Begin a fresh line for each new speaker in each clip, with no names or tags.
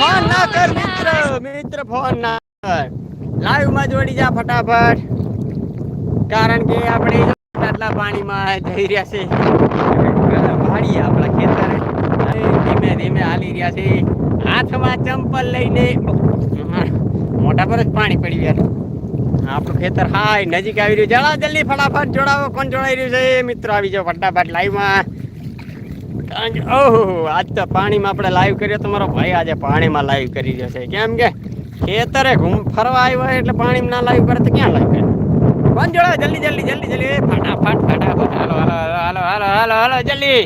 Phone ના કર મિત્ર મિત્ર ફોન ના કર. લાઈવમાં જોડી જા ફટાફટ. કારણ કે આપણે આટલા પાણીમાં જઈ રહ્યા છે. ભાડી આપણા ખેતર. ધીમે ધીમે હાલી રહ્યા છે. હાથમાં ચંપલ લઈને મોટા પર જ પાણી પડી ગયા. આપણું ખેતર હાય, નજીક આવી રહ્યું જરા જલ્દી ફટાફટ જોડાવો, કોણ જોડાઈ રહ્યું છે? મિત્રો, આવી જાઓ ફટાફટ લાઈવમાં કારણ કે ઓહો, આજ તો પાણીમાં આપણે લાઈવ કર્યો તમારો ભાઈ આજે પાણીમાં લાઈવ કરી રહ્યો છે. કેમ કે ખેતરે ઘૂમ ફરવા આવ્યો એટલે પાણીમાં ના લાઈવ કરે તો ક્યાં લાઈવ કરે? કોણ જોડે, જલ્દી જલ્દી જલ્દી જલ્દી. ફટાફટ ફટાફટ. હાલો હાલો હાલો હાલો હાલો હાલો જલ્દી.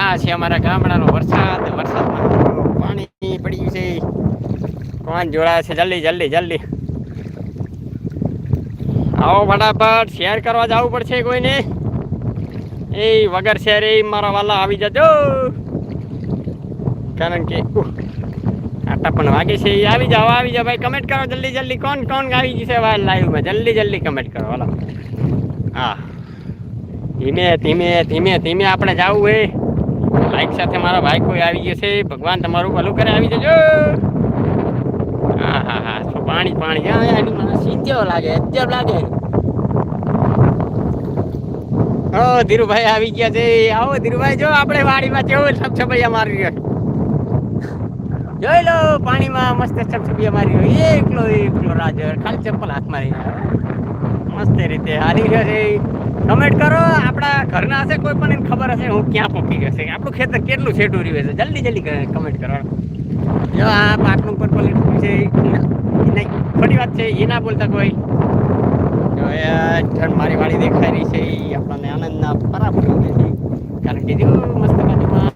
આ છે અમારા ગામડાનો વરસાદ. વરસાદમાં પાણી પડી ગયું છે. કોણ જોડાય છે? જલ્દી જલ્દી જલ્દી. આવો ફટાફટ. શેર કરવા જવું પડશે કોઈને? એ વગર શેર મારા વાલા આવી જજો. કારણ કે આટા પણ વાગે છે, એ આવી જાઓ આવી જાઓ. ભાઈ કમેન્ટ કરો જલ્દી જલ્દી. કોણ કોણ આવી જશે વાર લાઈવમાં જલ્દી જલ્દી કમેન્ટ કરો વાલા હા. ધીમે ધીમે ધીમે ધીમે આપણે જવું હે. બાઈક સાથે મારા ભાઈ કોઈ આવી ગયો છે, ભગવાન તમારું ભલું કરે, આવી જજો. હા હા હા. પાણી પાણી. હા સીધો લાગે અત્યારે લાગે. ઓ ધીરુભાઈ આવી ગયા છે. આવો ધીરુભાઈ, જો આપણે વાડીમાં કેવું છપછપિયા મારી રહ્યો. જોઈ લો, પાણીમાં મસ્ત છપછપિયા મારી રહ્યો. એકલો એકલો રાજ ખાલી ચપ્પલ હાથ મારી મસ્ત રીતે હાલી રહ્યો છે. કમેન્ટ કરો, આપણા ઘરના હશે, કોઈ પણ એને ખબર હશે, હું ક્યાં પહોંચી ગયો છે. આપણું ખેતર કેટલું છેટું રહ્યું છે. જલ્દી જલ્દી કમેન્ટ કરો. જો આ પાકનું પર્પલ છે. નહીં, ખોટી વાત છે. એ ના બોલતા કોઈ. ઠંડ મારી વાળી દેખાઈ રહી છે એ આપણને આનંદના બરાબર લાગે છે. કારણ કે જો મસ્ત બાજુમાં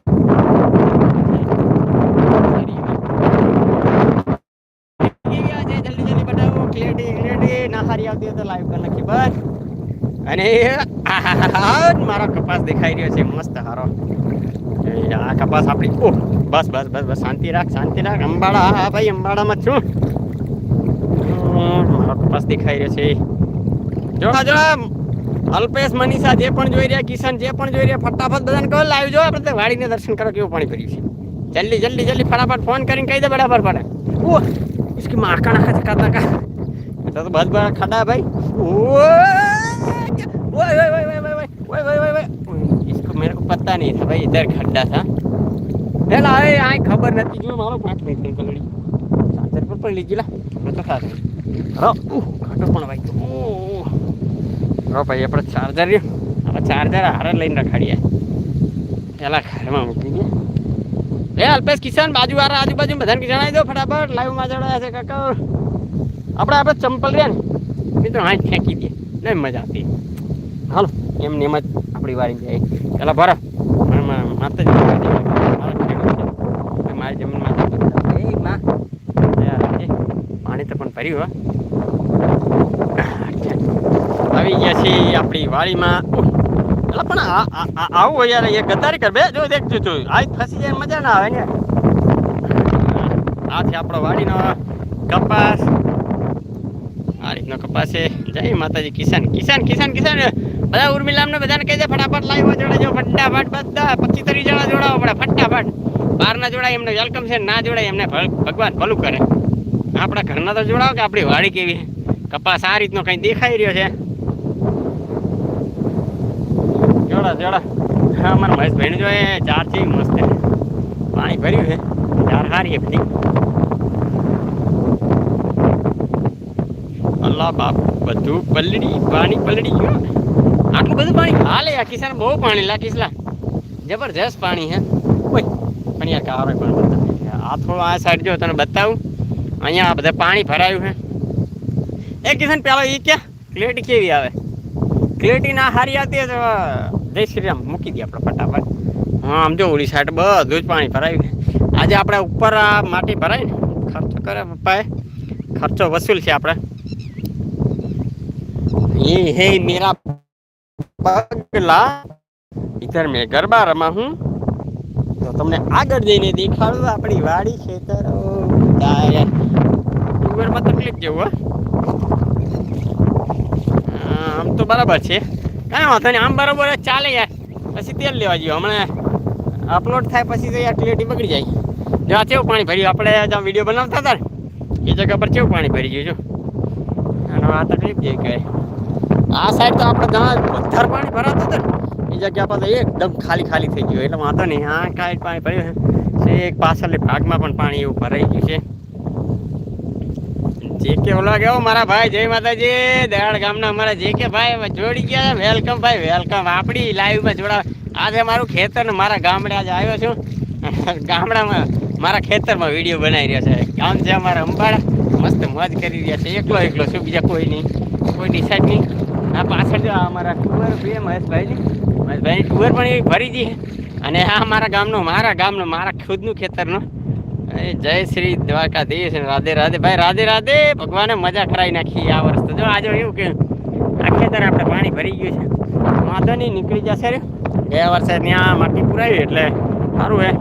અને મારો કપાસ દેખાઈ રહ્યો છે, મસ્ત હારો. આ કપાસ આપણી, ઓહ, બસ બસ બસ બસ, શાંતિ રાખ શાંતિ રાખ, અંબાડા, હા ભાઈ, અંબાડામાં છું. મારો કપાસ દેખાઈ રહ્યો છે. જો જો અલ્પેશ મનીષા જે પણ જોઈ રહ્યા કિશન જે પણ જોઈ રહ્યા ફટાફટ બધાને કહો લાવી જો આપણે વાડીને દર્શન કરો કેવું પાણી ભર્યું છે જલ્દી જલ્દી જલ્દી ફટાફટ ફોન કરીને કહી દે બરાબર પડે ઓ इसकी माँ का नाका धक्का धक्का तो, तो बहुत बड़ा खड़ा है भाई इसको मेरे को पता नहीं था भाई इधर खड्डा था चल अरे यहाँ खबर नहीं जो मारो पाँच मिनट कलड़ी चार्जर पर पड़ लीजिए ला मैं तो खा रहा हूँ खटो पण भाई तो ओ, ओ, ओ। રો ભાઈ, આપણે ચાર્જર આપણે ચાર્જર હારે લઈને રખાડીએ. પેલા ઘરમાં મૂકી દે. એ અલ્પેશ, કિશન બાજુ વાળા આજુબાજુ બધાને જણાવી દો ફટાફટ. લાઈવમાં જોડાયા છે, કાકા. આપણે આપણે ચંપલ રહ્યા ને. મિત્રો હા ફેંકી દે. નહીં મજા આવતી. હાલો એમ ને એમ જ આપણી વારી જાય. પેલા ભરો. માતાજી મારી જમીનમાં પાણી તો પણ ભર્યું, હો. આવી ગયા છીએ આપણી વાડીમાં. એટલે પણ આવું યાર એ ગદ્દારી કર. બે, જો દેખજો તું. આ ફસી જાય, મજા ના આવે ને. આ છે આપણો વાડીનો કપાસ. આ રીતનો કપાસ છે. જય માતાજી, કિસાન કિસાન કિસાન કિસાન. બધા ઉર્મિલામને બધાને કહી દે, ફટાફટ લાઈવો, જોડાજો, ફટાફટ બધા. પચીસ ત્રીસ જણા જોડાવો પડે, ફટાફટ. બહાર ના જોડાય એમને, વેલકમ છે. ના જોડાય એમને ભગવાન ભલું કરે. આપણા ઘરના તો જોડાવો કે આપણી વાડી કેવી કપાસ આ રીતનો કંઈ દેખાઈ રહ્યો છે. જોડા ચડો. હા મારા ભાઈ જો ચાર છે મસ્ત પાણી ભર્યું છે. ચાર હારી બધી. અલ્લાહ બાપ, બધું પલડી પાણી પલડી ગયું. આટલું બધું પાણી હાલે આ કિસાન, બહુ પાણી લા. કિસલા જબરજસ્ત પાણી હે ઓય, પણ યાર કારો પણ આ થોડું આ સાઈડ જો, તને બતાવું. અહીંયા આ બધા પાણી ભરાયું છે. એ કિસન, પેલો એ ક્યાં? ક્લેટી કેવી આવે? ક્લેટી ના હારી આવતી જય શ્રી રામ. મૂકી દે આપણે ફટાફટ. હા, આમ જો ઓલી સાઈડ બધું જ પાણી ભરાયું આજે આપણે ઉપર આ માટી ભરાય ને, ખર્ચો કરે પપ્પાએ. ખર્ચો વસૂલ છે આપણે. એ હે મેરા પગલા. ઇધર મેં ગરબા રમા હું. તો તમને આગળ જઈને દેખાડું, આપણી વાડી ખેતરો. તકલીફ જેવું આમ તો બરાબર છે. કાંઈ વાંધો નહીં, આમ બરાબર ચાલે યાર. પછી તેલ લેવા જઈએ. હમણાં અપલોડ થાય પછી તો યાર ક્લિયરિટી બગડી જાય. જો, આ કેવું પાણી ભર્યું? આપણે જ્યાં વીડિયો બનાવતા હતા ને, એ જગ્યા પર કેવું પાણી ભરી ગયું જો અને આ તકલીફ જે કહે આ સાઈડ તો આપણે જ્યાં વધારે પાણી ભરાતું હતું ને, એ જગ્યા પર તો એકદમ ખાલી ખાલી થઈ ગયું. એટલે વાંધો નહીં, આ કાંઈ પાણી ભર્યું છે એક પાછળની ભાગમાં પણ પાણી એવું ભરાઈ ગયું છે. જે કે ગયો મારા ભાઈ, જય માતાજી, દયાળ ગામના અમારા જે કે ભાઈ જોડી ગયા વેલકમ ભાઈ, વેલકમ. આપણી લાઈવમાં જોડા આજે મારું ખેતર ને મારા ગામડે આજે આવ્યો છું. ગામડામાં મારા ખેતરમાં વીડિયો બનાવી રહ્યા છે. ગામ છે અમારા અંબાડા. મસ્ત મોજ કરી રહ્યા છે. એકલો એકલો શું બીજા કોઈ નહીં. કોઈ ડિસાઇડ નહીં. આ પાછળ જો અમારા ટુવર બે મહેશભાઈની. મહેશભાઈની ટુવર પણ એવી ભરી દી અને આ મારા ગામનો મારા ગામનો, મારા ખુદનું ખેતરનો. એ જય શ્રી દ્વારકાધીશ રાધે રાધે. ભાઈ, રાધે રાધે, ભગવાને મજા કરાવી નાખી આ વર્ષ તો. જો આજે એવું કે, આ ખેતર આપણે પાણી ભરી ગયું છે. વાંધો નહીં, નીકળી જશે રે. ગયા વર્ષે ત્યાં માટી પુરાવી, એટલે સારું હે.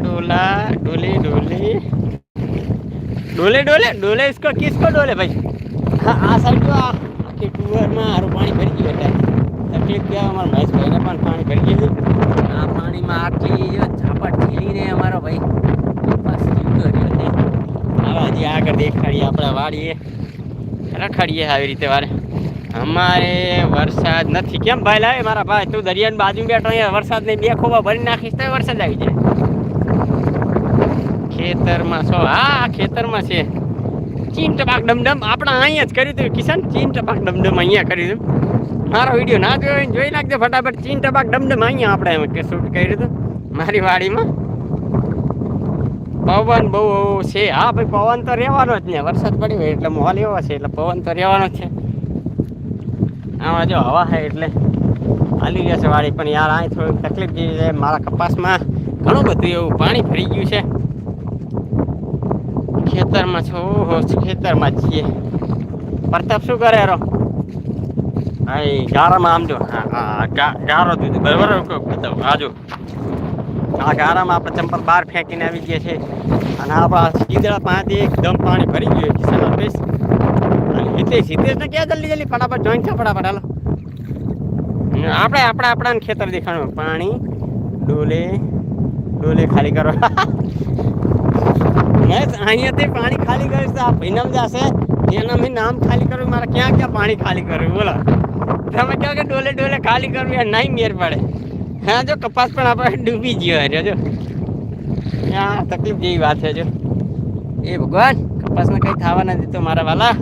ડોલા, ડોલી ડોલી. ડોલે ડોલે ડોલે, ઇસકો, કિસકો ડોલે ભાઈ. હા, આ સાઈડ જો આખી ટુવરમાં સારું પાણી ભરી ગયું એટલે તકલીફ ગયા અમારા મહેશભાઈને પણ પાણી ભરી ગયું આ પાણીમાં આટલી જો ઝાપા ઢીલીને અમારો ભાઈ રહ્યો છે. આગળ દેખાડીએ આપણે વાડીએ. રખાડીએ આવી રીતે વારે. અમારે વરસાદ નથી. કેમ ભાઈ લાવે મારા ભાઈ? તું દરિયાની બાજુ બેઠો અહીંયા વરસાદ નહીં બે ખોબા ભરી નાખીશ તો વરસાદ આવી જાય. ખેતરમાં છો. હા ખેતરમાં છે. ચીન ટપાક ડમડમ. આપણે અહીંયા જ કર્યું હતું કિશન ચીન ટપાક ડમડમ અહીંયા કર્યું હતું મારો વીડિયો ના જોયો હોય જોઈ નાખજો ફટાફટ. ચીન ટપાક ડમડમ અહીંયા આપણે એમ કે શૂટ કર્યું હતું. મારી વાડીમાં. પવન બહુ છે. હા, ભાઈ, પવન તો રહેવાનો જ ને. વરસાદ પડ્યો એટલે મોલ એવો છે, એટલે પવન તો રહેવાનો છે. આમાં જો હવા છે એટલે હાલી ગયા છે વાડી. પણ યાર અહીં થોડીક તકલીફ જેવી છે. મારા કપાસમાં ઘણું બધું એવું પાણી ભરી ગયું છે. ખેતરમાં છો ખેતરમાં છીએ. પ્રતાપ શું કરે રો હા એ ગારામાં આમ જો, હા ગારો દીધું. બરાબર? બતાવો. આ ગારામાં આપણે ચંપલ બહાર ફેંકીને આવી ગયા છે. અને આપણા સીધા પાંચથી એકદમ પાણી ભરી ગયું કિશન અલ્પેશ અને હિતેશ હિતેશને ક્યાં જલ્દી જલ્દી? ફટાફટ જોઈન છે ફટાફટ, હાલો. આપણે, આપણા આપણા ખેતર દેખાડવું પાણી, ડોલે ડોલે ખાલી કરો. અહીંયાથી પાણી ખાલી કરીશ આ ભાઈનામ જશે. એના મેં નામ ખાલી કર્યું મારે ક્યાં ક્યાં પાણી ખાલી કર્યું બોલો. તમે કહો કે ડોલે ડોલે ખાલી કરવું નહીં મેર પડે. હા, જો કપાસ પણ આપણે ડૂબી ગયો હે જો હા, તકલીફ જેવી વાત છે, જો. એ ભગવાન કપાસને કંઈ થવા નથી તો મારા વાલા.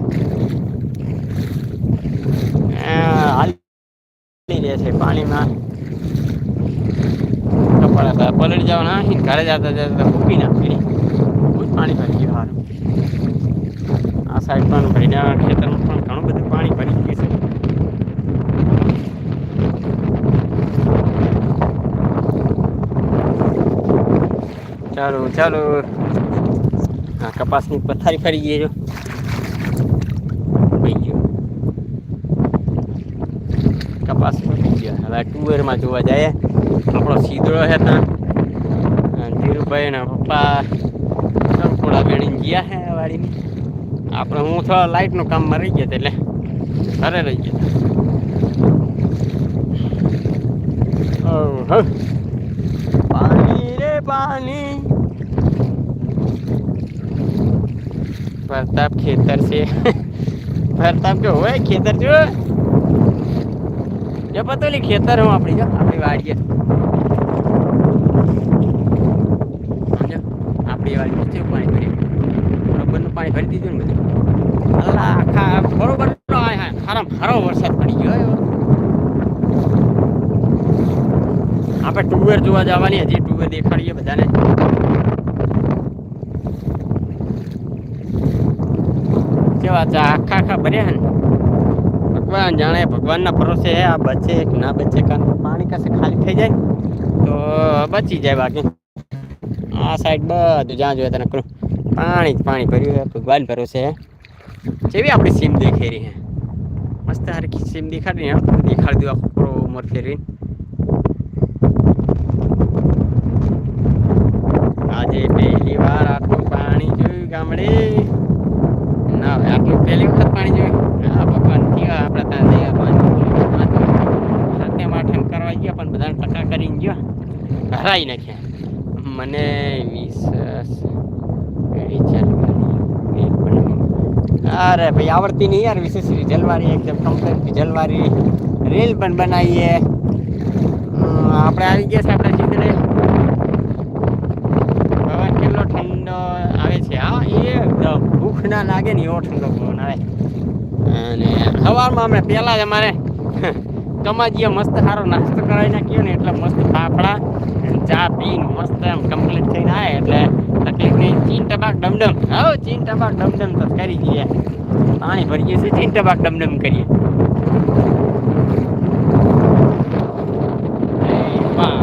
હાલી રહે છે પાણીમાં. કપડા પલળી જવાના ઘરે જતા જતા ભૂકી બહુ જ પાણી ભરી ગયું સારું આ સાઈડ પણ ભરીને ખેતરમાં પણ ઘણું બધું પાણી ભરી ગયું છે. ચાલો ચાલો. હા કપાસની પથારી ફરી ગઈ થઈ ગયો. કપાસ ફરી ગયો. હવે ટુવેરમાં જોવા જાય. આપણો સીધડો છે ત્યાં. ધીરુભાઈ ના પપ્પા થોડા વેણીને ગયા હે વાડીની. આપણે હું થોડા લાઇટનું કામમાં રહી ગયા એટલે ઘરે રહી ગયા હતા. ઓહો. પાણી રે પાણી પ્રતાપ ખેતર છે પ્રતાપ કે હોય ખેતર જો જો પતોલી ખેતર હું આપણી જો આપણી વાડીએ જો આપણી વાડીએ કેવું પાણી ભર્યું બરોબરનું પાણી ભરી દીધું ને બધું અલ્લા આખા બરોબર હારામ હારો વરસાદ પડી ગયો એવો આપણે ટુવેર જોવા જવાની હજી ટુવેર દેખાડીએ બધાને. કેવા છે આખા આખા ભર્યા ને? ભગવાન જાણે, ભગવાનના ભરોસે આ બચે ના બચે, કારણ પાણી કશે ખાલી થઈ જાય તો બચી જાય બાકી. આ સાઈડ બધું જ્યાં જોઈએ તને પાણી જ પાણી ભર્યું હે, ભગવાન ભરોસે જેવી આપણી સીમ દેખાઈ રહી હે. મસ્ત હારી સીમ દેખાડી દેખાડી દઉં આખો પૂરો ઉમર ફેરવીને આજે વાર આટલું પાણી જોયું ગામડે. ના હવે આટલું પહેલી વખત પાણી જોયું. હા, ભગવાન થયા આપણે ત્યાં નહીં પાણી સાતમ માઠે કરવા ગયા, પણ બધાને ટકા કરીને ગયો. હરાઈ નાખ્યા. મને બનાવો. અરે ભાઈ, આવડતી નહીં યાર, વિશેષ જલવારી, એકદમ કમ્પ્લેટ જલવારી. રીલ પણ બનાવીએ. આપણે આવી ગયા છે આપણે ચિત્રે પવન કેટલો ઠંડો આવે છે હા એકદમ ભૂખ ના લાગે ને એવો ઠંડો પવન આવે અને સવારમાં અમે પહેલાં જ અમારે કમાજીએ મસ્ત સારો નાસ્તો કરાવી નાખ્યો ને એટલે મસ્ત ફાફડા ચા પીને મસ્ત એમ કમ્પ્લીટ થઈને આવે એટલે તકલીફ નહીં. ચીન ટબાક ડમડમ. હવે, ચીન ટબાક ડમડમ તો કરી દઈએ. પાણી ભરીએ છીએ, ચીન ટબાક ડમડમ કરીએ એ વાહ,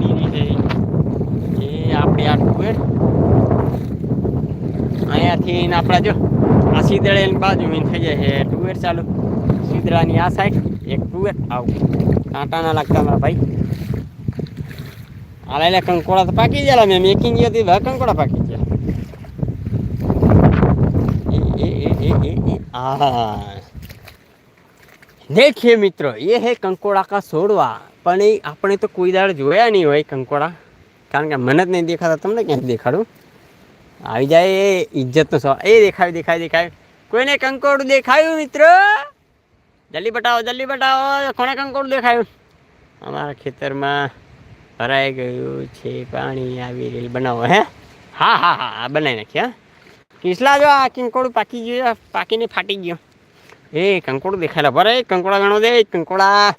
દીદી છે. એ આપણે આ ટુવેર અહીંયાથી ને આપણા જો આ સીદળેની બાજુ મેં થઈ જાય છે ટુવેર ચાલુ સીદડાની આ સાઈડ એક ટુવેર આવું કાંટા ના લાગતા મારા ભાઈ હાલે એટલે કંકોડા તો પાકી ગયા મેં મેકિંગ ગયો હતી કંકોડા પાકી ગયા એ, એ, એ, એ, એ, એ, આ देखिए મિત્રો ये है કંકોડા કા છોડવા પણ એ આપણે તો કોઈ દાડ જોયા નહીં હોય કંકોડા કારણ કે મને જ નહીં દેખાતા તમને ક્યાંથી દેખાડું આવી જાય એ ઇજ્જતનો સવાલ એ દેખાય દેખાય દેખાય. કોઈને કંકોડું દેખાયું, મિત્રો? જલ્દી બતાવો જલ્દી બતાવો કોને કંકોડું દેખાયું? અમારા ખેતરમાં ભરાઈ ગયું છે, પાણી આવી રેલ બનાવો, હે? હા હા હા હા બનાવી નાખી હા. કિસલા જો, આ કંકોડું પાકી ગયું પાકીને ફાટી ગયો. એ કંકોડું દેખાયેલા ભરે, કંકોડા ગણો દે, કંકોડા.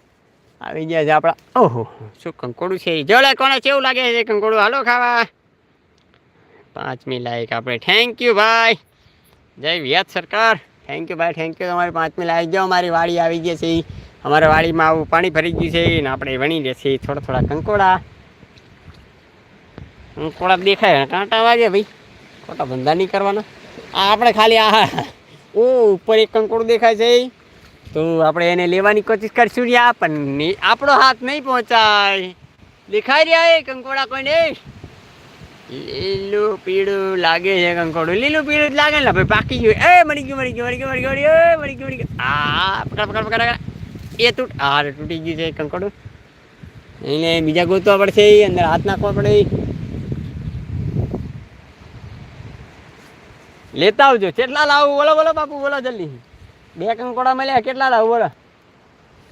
આવી ગયા છે આપણા. ઓહો, શું કંકોડું છે? જો લે કોને કેવું લાગે છે કંકોડું? હાલો ખાવા. પાંચમી લાઈક આપણે. થેન્ક યુ ભાઈ. જય વ્યાજ સરકાર. થેન્ક યુ ભાઈ. થેન્ક યુ તમારી પાંચમી લાઈક જો અમારી વાડી આવી ગઈ છે. અમારા વાડીમાં આવું પાણી ભરી ગયું છે ને આપણે વણી લેશે થોડા થોડા કંકોડા. કંકોડા દેખાય. કાંટા વાગે ભાઈ. ખોટા ધંધા નહીં કરવાના. આ આપણે ખાલી આ ઓ ઉપર એક કંકોડું દેખાય છે. તો આપણે એને લેવાની કોશિશ કરીશું રહ્યા પણ આપણો હાથ નહીં પહોંચાય. દેખાઈ રહ્યા એ કંકોડા કોઈને. લીલું પીળું લાગે છે કંકોડું. લીલું પીળું જ લાગે ને ભાઈ પાકી ગયું. એ મળી ગયું મળી ગયું મળી ગયું મળી ગયું એ મળી ગયું મળી ગયું. આ પકડ પકડ પકડ. એ તૂટ રે, તૂટી ગયું છે કંકોડું. એને બીજા ગોતવા પડશે અંદર હાથ નાખવા પડે. લેતા આવજો. કેટલા લાવું? બોલો બોલો બાપુ બોલો જલ્દી. બે કંકોડા મળ્યા કેટલા લાવું? બોલો.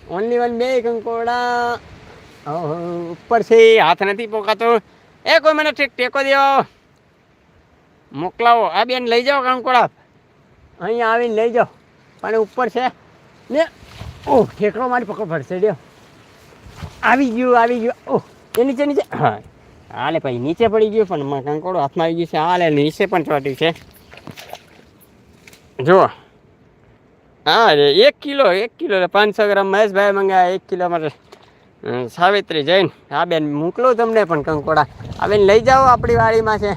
ઓનલી વન બે કંકોડા. ઉપર છે હાથ નથી પોકાતો. એ કોઈ મને ઠીક ટેકો દેવો મોકલાવો. આ બેન લઈ જાઓ કંકોડા. અહીંયા આવીને લઈ જાઓ. પણ ઉપર છે. ને, ઓહ, ઠેકડો મારી પકડ પડશે ડ્યો આવી ગયું આવી ગયું. ઓહ, એ નીચે નીચે. હા, હાલે ભાઈ, નીચે પડી ગયું પણ કંકોડો હાથમાં આવી ગયું છે. હાલે, નીચે પણ ચોટ્યું છે. જુઓ. હા એક કિલો એક કિલો પાંચસો ગ્રામ મહેશભાઈ મંગાવ્યા એક કિલો માટે. સાવિત્રી જૈન હા બેન મોકલું તમને પણ કંકોડા. આ બેન લઈ જાઓ આપણી વાડીમાં છે.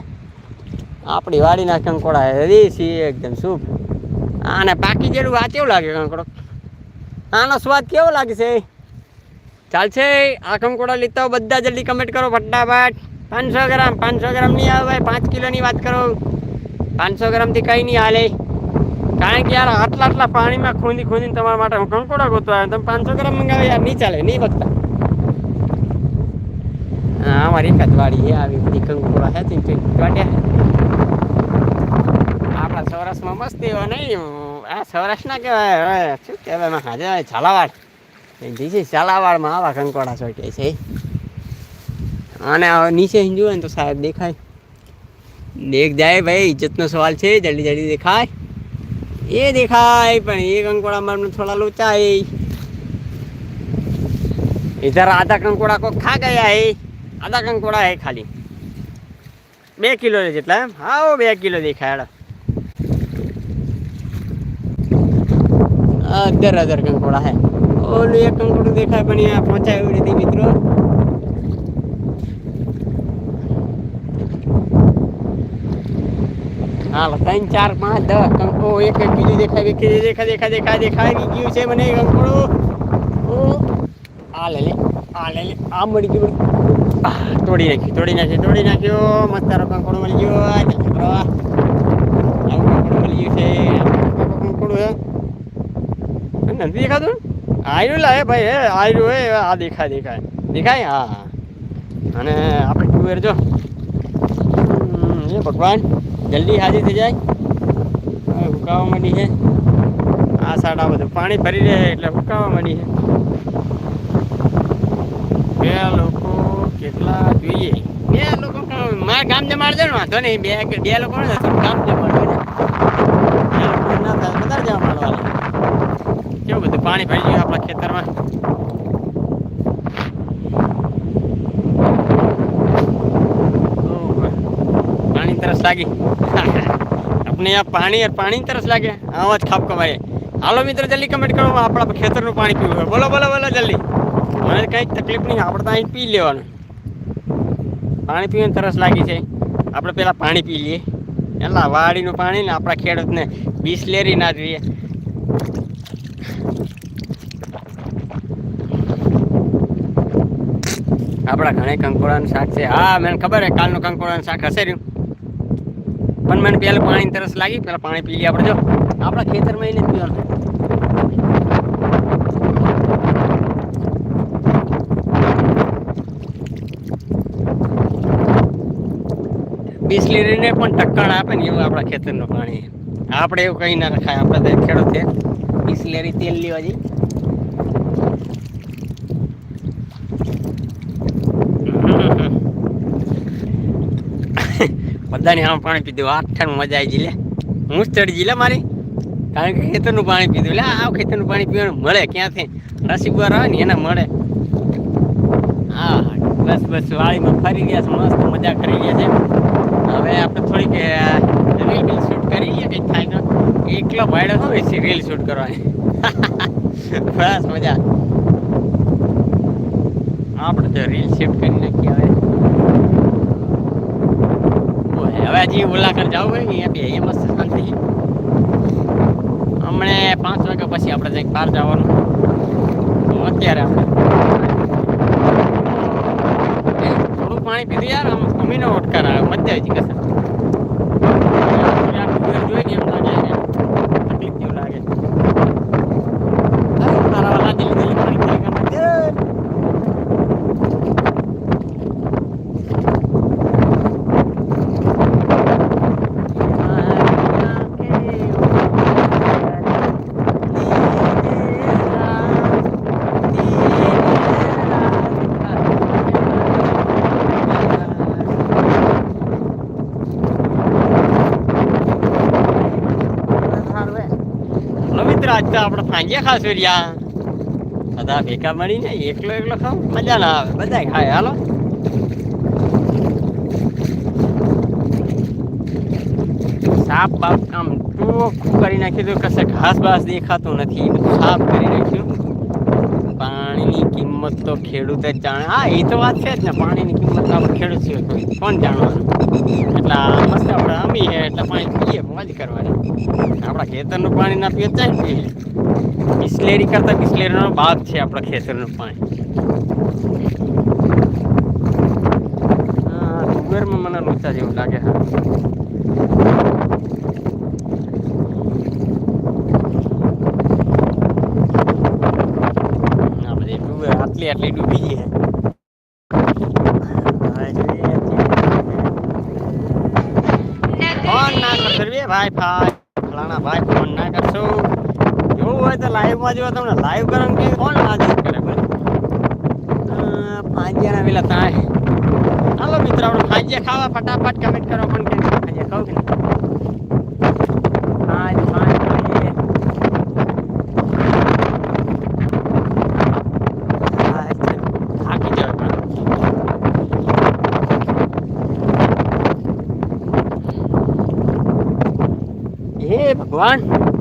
આપણી વાડીના કંકોડા દેશી એકદમ શુભ. આને પાકી જેવું આ કેવું લાગે કંકોડો? આનો સ્વાદ કેવો લાગે છે? ચાલશે. આ કંકોડા લીધા બધા. જલ્દી કમેન્ટ કરો ફટાફટ. પાંચસો ગ્રામ પાંચસો ગ્રામ નહીં આવે ભાઈ. પાંચ કિલોની વાત કરો. પાંચસો ગ્રામથી કંઈ નહીં હાલે. કારણ કે યાર આટલા આટલા પાણીમાં ખૂંદી ખૂંદીને તમારા માટે હું કંકોડા ગોતવા આવ્યો. તમે પાંચસો ગ્રામ મંગાવે યાર. નહીં ચાલે, નહીં હા અમારી એક જ વાડી છે આવી બધી કંકોડા છે તીન તીન વાટ્યા આપણા સૌરાષ્ટ્રમાં મસ્તી હોય નહીં આ સૌરાષ્ટ્રના કહેવાય હવે શું કહેવાય એમાં હાજર ઝાલાવાડ જી છે ઝાલાવાડમાં આવા કંકોડા ચોટે છે અને હવે નીચે જુઓ ને તો સાહેબ દેખાય દેખ જાય ભાઈ ઇજ્જતનો સવાલ છે જલ્દી જલ્દી દેખાય એ દેખાય પણ એ કંકોડા મારને થોડા લોચા है इधर आधा कंकोड़ा को खा गया है આધા કંકોડા હે ખાલી. બે કિલો જેટલા એમ. હા બે કિલો દેખાય અધર અધર કંકોડા હે. ઓલું એક કંકોડું દેખાય, પણ અહીંયા પહોંચાયું નથી મિત્રો. હાલ, ત્રણ, ચાર, પાંચ, દસ કંકો, એક એક બીજું દેખાય દેખાય દેખાય દેખાય દેખાય. દેખાય ગયું છે મને કંકોડું. આ લે લે, આ લે લે, આ મળી ગયું. તોડી નાખ્યું તોડી નાખ્યું, તોડી નાખ્યો. મસ્ત કંકોડું મળી ગયો. આવું કંકોડું મળી ગયું છે? કંકોડું હે નથી દેખાતું? આયરું લાવે ભાઈ, હે, આયરું, હે, આ દેખાય દેખાય. દેખાય? હા. અને આપણે ટુવેર જો. હે ભગવાન, જલ્દી હાજી થઈ જાય. હુકાવા માંડી છે. આ સાડા બધું પાણી ભરી રહે એટલે હુકાવા માંડી છે. લોકો કેટલા જોઈએ. બે લોકો મારા ગામ જમાડ ને વાંધો નહીં. બે બે લોકો ને ગામ જમાડ બધા જવા માંડવાના કેવું બધું? પાણી ભરી ગયું આપણા ખેતરમાં? પાણી તરસ લાગી. આપણે આ પાણી પાણી તરસ લાગે. આવા જ ખાપ કમાય હાલો મિત્રો, જલ્દી કમેન્ટ કરો. આપણા ખેતરનું પાણી પીવું હોય. બોલો બોલો બોલો, જલ્દી. મને કંઈક તકલીફ નહીં. આપણે તો અહીં પી લેવાનું. પાણી પીવાની તરસ લાગી છે. આપણે પેલા પાણી પી લઈએ. એટલા વાડીનું પાણી ને આપણા ખેડૂતને બિસ્લેરી ના જોઈએ. આપણા ઘણે કંકોડાનું શાક છે. હા, મને ખબર છે, કાલનું કંકોડાનું શાક હશે રહ્યું. પણ મને પહેલાં પાણી તરસ લાગી, પહેલાં પાણી પી લઈએ આપણે, જો. આપણા ખેતરમાં એને પીવાનું. બિસ્લેરીને પણ ટક્કણ આપે ને એવું આપણા ખેતરનું પાણી. આપણે એવું કંઈ ના રખાય આપણે તો ખેડૂત છે. બિસ્લેરી તેલ લેવા જઈ બધાને આમ પાણી પીધું આઠાનું મજા આવી લે. હું જ ચડી લે મારી. કારણ કે ખેતરનું પાણી પીધું. લે, આ ખેતરનું પાણી પીવાનું મળે ક્યાંથી? નસીબવાર આવે ને એના મળે. હા, બસ બસ. વાળીમાં ફરી ગયા છે. મસ્ત મજા કરી ગયા છે. હવે આપણે થોડીક રીલ બીલ શૂટ કરી લઈએ, કંઈક થાય એકલો ભાઈડો હોય છે રીલ શૂટ કરવાની. બસ મજા. આપણે તો રીલ શૂટ કરી નાખીએ હવે. હવે હજી મુલાકાત જવું હોય ને બી, અહીંયા મસ્ત છે હમણે પાંચ વાગ્યા પછી આપણે જઈ બહાર જવાનું. અત્યારે આપણે થોડું પાણી પીધું યાર આમ અમીનો ઓટકાર આવે મજા આવી ગઈ કસમ જોઈ એમ લાગે યાર, તકલીફ જેવું લાગે આ તારા વાલા જલ્દી જલ્દી પાણી પી લે, ગમે તે. હલો મિત્ર આજ તો આપણે સાંજે ખાશું રહ્યા બધા ભેગા મળીને એકલો એકલો ખાવ મજા ના આવે. બધા ખાય. હાલો. સાપ બાપ આમ ચોખ્ખું કરી નાખ્યું હતું કશે ઘાસ બાસ દેખાતું નથી. સાફ કરી નાખ્યું. કિંમત તો ખેડૂત જ જાણે. હા, એ તો વાત છે જ ને, પાણીની કિંમત આપણે ખેડૂત છે કોણ જાણવાનું? એટલે મસ્ત આપણે અમી છે, એટલે પાણી પીએ, મોજ કરવાની. આપણા ખેતરનું પાણી ના પીએ ચાલ પીએ. બિસ્લેરી કરતા બિસ્લેરીનો ભાગ છે આપણા ખેતરનું પાણી. તુવેરમાં મને લોચા જેવું લાગે, હા આ બધી આટલી આટલી ડૂબી ગઈ ફોન ના કરશો રે ભાઈ ભાઈ ફલાણા ભાઈ ફોન ના કરશો. જોવું હોય તો લાઈવમાં જો તમને. લાઈવ કરો કે કોણ હાજર કરે ફાંજિયાના પેલા તાય. હાલો મિત્રો આપણે ફાંજિયા ખાવા ફટાફટ કમેન્ટ કરો પણ કે ફાંજિયા કહું કે નહીં ફાંજ ફાંજ ફાંજિયા. હા, છે. થાકી જાવ પણ હે ભગવાન.